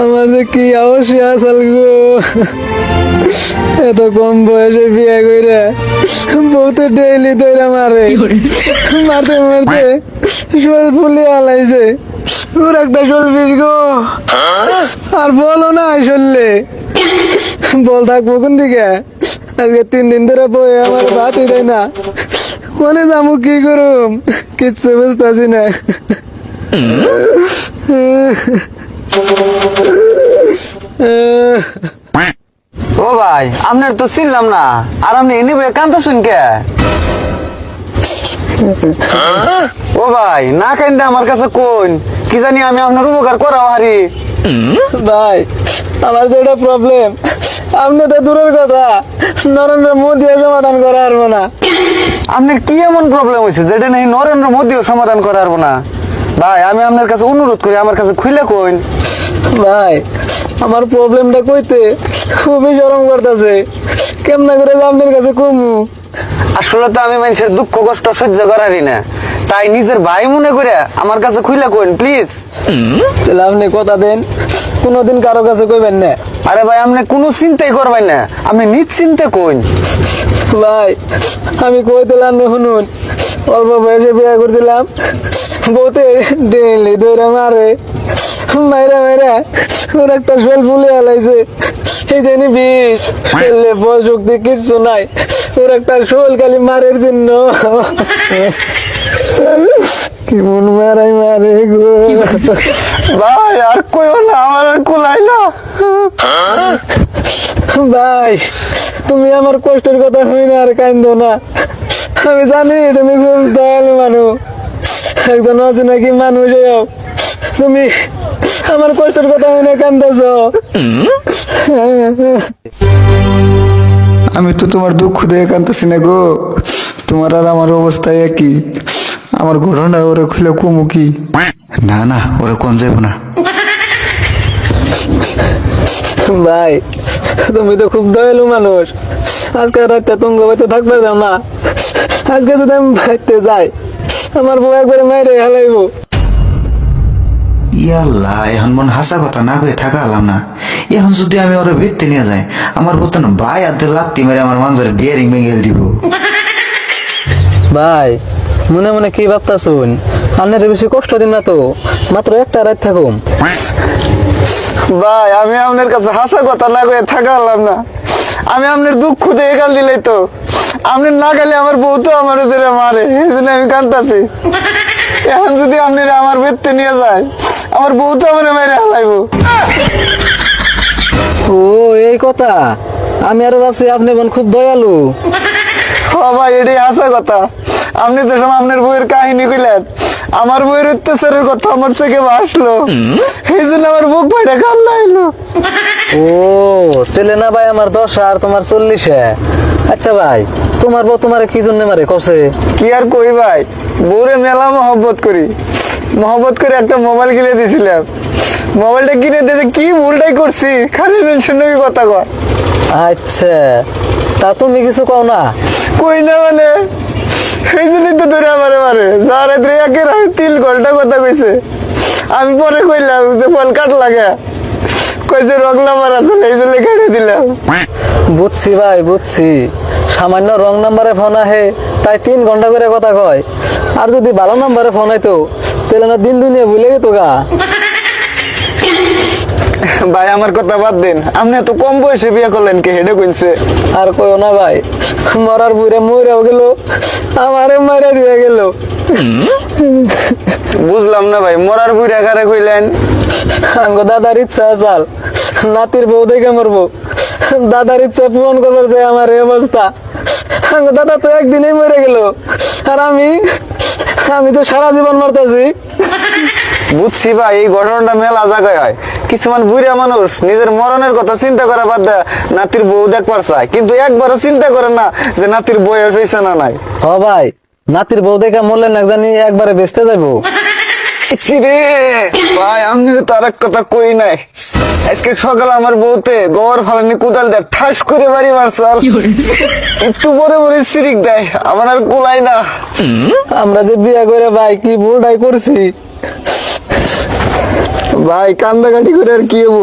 আমার যে কি অবশ্যই আসাল গো? এত কম বয়সে বিয়ে করে বউতে ডেইলি দইরা মারে। মারতে মারতে শোল ফুলে আলাইছে। ওর একটা শোল বিষ গো। আর বলো না শোললে। বল থাকব কোন দিকে? আজকে তিন দিন ধরে বই আমার ভাতই দেয় না। কোনে যাব কি করুম কিচ্ছু বুঝতেছি না। ও ভাই আপনার তো চিনলাম না। আর আপনি এনে বয়ে কান্দা শুনকে ও ভাই না আমার কাছে কোন কি জানি আমি আপনার উপকার করাও হারি। ভাই আমার যেটা প্রবলেম আপনি তো দূরের কথা। নরেন্দ্র মোদীও সমাধান করা পারব না। আপনার কি এমন প্রবলেম হয়েছে যেটা নাকি নরেন্দ্র মোদীও সমাধান করা পারব না? ভাই আমি আপনার কাছে অনুরোধ করি আমার কাছে খুলে কইন। ভাই আমার প্রবলেমটা কইতে খুবই শরম করতেছে। কেমনা করে আপনার কাছে কমু? আসলে তো আমি মানুষের দুঃখ কষ্ট সহ্য করারই না। তাই নিজের ভাই মনে করে আমার কাছে খুলে কইন প্লিজ তাহলে আপনি কথা দেন কোনোদিন কারও কাছে কইবেন না। আরে ভাই আপনি কোনো চিন্তাই করবেন না। আপনি নিশ্চিন্তে কইন। ভাই আমি কই দিলাম না শুনুন। অল্প বয়সে বিয়ে করছিলাম। বউতে ডেলি দৌড়ে মারে। মাইরা মাইরা ওর একটা শোল ফুলে আলাইছে এই জানি বিষ ফেললে কিচ্ছু নাই। ওর একটা শোল খালি মারের জন্য। কেমন মারাই মারে গো। ভাই আর কইও না কুলাই না ভাই তুমি আমার কষ্টের কথা হই না আর কান্দো না। আমি জানি তুমি খুব দয়ালু মানুষ একজন আছে নাকি মানুষ তুমি আমার কষ্টের কথা হই না কান্দাছ আমি তো তোমার দুঃখ দিয়ে কান্দতেছি না গো। তোমার আর আমার অবস্থা একই। আমার ঘটনা ওরে খুলে কমু কি? না না ওরে কোন যাব না। ভাই তুমি তো খুব দয়ালু মানুষ। আজকে রাতটা তুঙ্গ বাড়িতে থাকবে না আজকে যদি আমি বাড়িতে যাই আমার বউ একবারে মাইরে হালাইবো ইয়াল্লাহ এখন মন হাসা কথা না থাকা হলাম না। এখন যদি আমি ওরা বেরতে নিয়ে যাই আমার বোতন ভাই আর লাত্তি মেরে আমার মানুষের বিয়ারিং ভেঙে দিব। ভাই মনে মনে কি ভাবতা শুন আপনার বেশি কষ্ট দিন না তো মাত্র একটা রাত থাকুম। ভাই আমি আপনার কাছে হাসা কথা না কয়ে থাকালাম না। আমি আপনার দুঃখ দিয়ে গাল দিলাই তো। আপনি না গেলে আমার বউ তো আমার ধরে মারে এই জন্য আমি কান্দাছি এখন যদি আপনি আমার বেদতে নিয়ে যায় আমার বউ তো আমার মেরে হালাইবো ও এই কথা। আমি আরও ভাবছি আপনি বোন খুব দয়ালু। ও ভাই এটাই হাসা কথা। আপনি তো সময় আপনার বইয়ের কাহিনী কইলেন আমার বইয়ের অত্যাচারের কথা আমার চোখে ভাসলো এই জন্য আমার বুক ভাইটা কান্না এলো ও তেলে না ভাই আমার দশ আর তোমার চল্লিশে আচ্ছা ভাই তোমার বউ তোমার কি জন্য মারে কসে কি আর কই ভাই বউরে মেলা মহব্বত করি। মহব্বত করে একটা মোবাইল কিনে দিয়েছিলাম মোবাইলটা কিনে দিতে কি ভুলটাই করছি খালি মেনশন নাকি কথা কয়। আচ্ছা তা তুমি কিছু কও না? কই না মানে? এই জন্যই তো ধরে আমারে মারে। যার রাত্রে একের তিল ঘণ্টা কথা কইছে। আমি পরে কইলাম যে ফল কাট লাগে। কইছে রং নাম্বার আছে এই জন্য কেটে দিলাম। বুঝছি ভাই, বুঝছি। সামান্য রং নাম্বারে ফোন আহে, তাই তিন ঘণ্টা করে কথা কয়। আর যদি ভালো নাম্বারে ফোন আইতো, তাহলে না দিন দুনিয়া ভুলে গেত গা। ভাই আমার কথা বাদ দিন। আপনি এত কম বয়সে বিয়ে করলেন কে? হেডে কইছে। আর কইও না ভাই মরার বুড়ে মরেও গেল আমারে মারা দিয়ে গেল। বুঝলাম না ভাই মরার বুড়ি আকারে কইলেন? আঙ্গ দাদার ইচ্ছা চাল নাতির বউ দেখে মরবো। দাদার ইচ্ছা পূরণ করবার চাই আমার এই অবস্থা। আঙ্গ দাদা তো একদিনেই মরে গেল। আর আমি আমি তো সারা জীবন মরতেছি। বুঝছি ভাই এই ঘটনাটা মেলা জায়গায় হয়। কিছুমান বুড়া মানুষ নিজের মরণের কথা চিন্তা করা বাদ দেয় নাতির বউ দেখবার চায় কিন্তু একবারও চিন্তা করে না যে নাতির বয়স হয়েছে না নাই। হ ভাই নাতির বউ দেখে মরলে না জানি একবারে বেচতে যাব ভাই আমি তো আর কথা কই নাই। আজকে সকালে আমার বউতে গোবর ফালানি কোদাল দেয় ঠাস করে বাড়ি একটু পরে পরে সিরিক দেয় আমার আর কোলাই না। আমরা যে বিয়া করে ভাই কি ভুলটাই করছি? ভাই কান্দাকাটি করে আর কি হব?